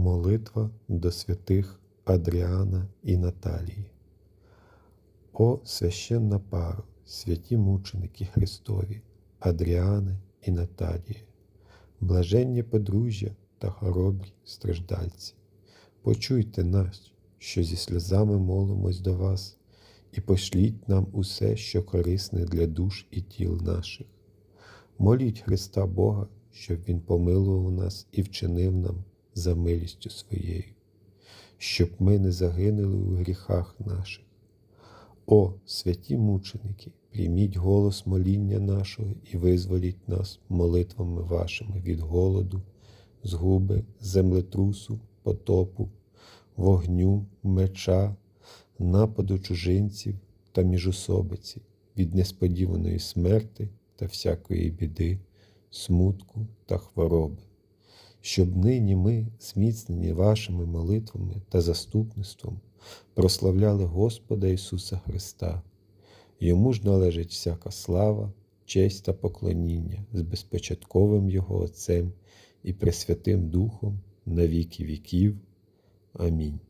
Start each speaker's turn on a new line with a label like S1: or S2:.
S1: Молитва до святих Адріана і Наталії. О священна паро, святі мученики Христові, Адріане і Наталії, блаженні подружжя та хоробрі страждальці, почуйте нас, що зі сльозами молимось до вас, і пошліть нам усе, що корисне для душ і тіл наших. Моліть Христа Бога, щоб Він помилував нас і вчинив нам за милістю своєю, щоб ми не загинули у гріхах наших. О, святі мученики, прийміть голос моління нашого і визволіть нас молитвами вашими від голоду, згуби, землетрусу, потопу, вогню, меча, нападу чужинців та міжособиці, від несподіваної смерти та всякої біди, смутку та хвороби. Щоб нині ми, зміцнені вашими молитвами та заступництвом, прославляли Господа Ісуса Христа. Йому ж належить всяка слава, честь та поклоніння з безпочатковим Його Отцем і Пресвятим Духом на віки віків. Амінь.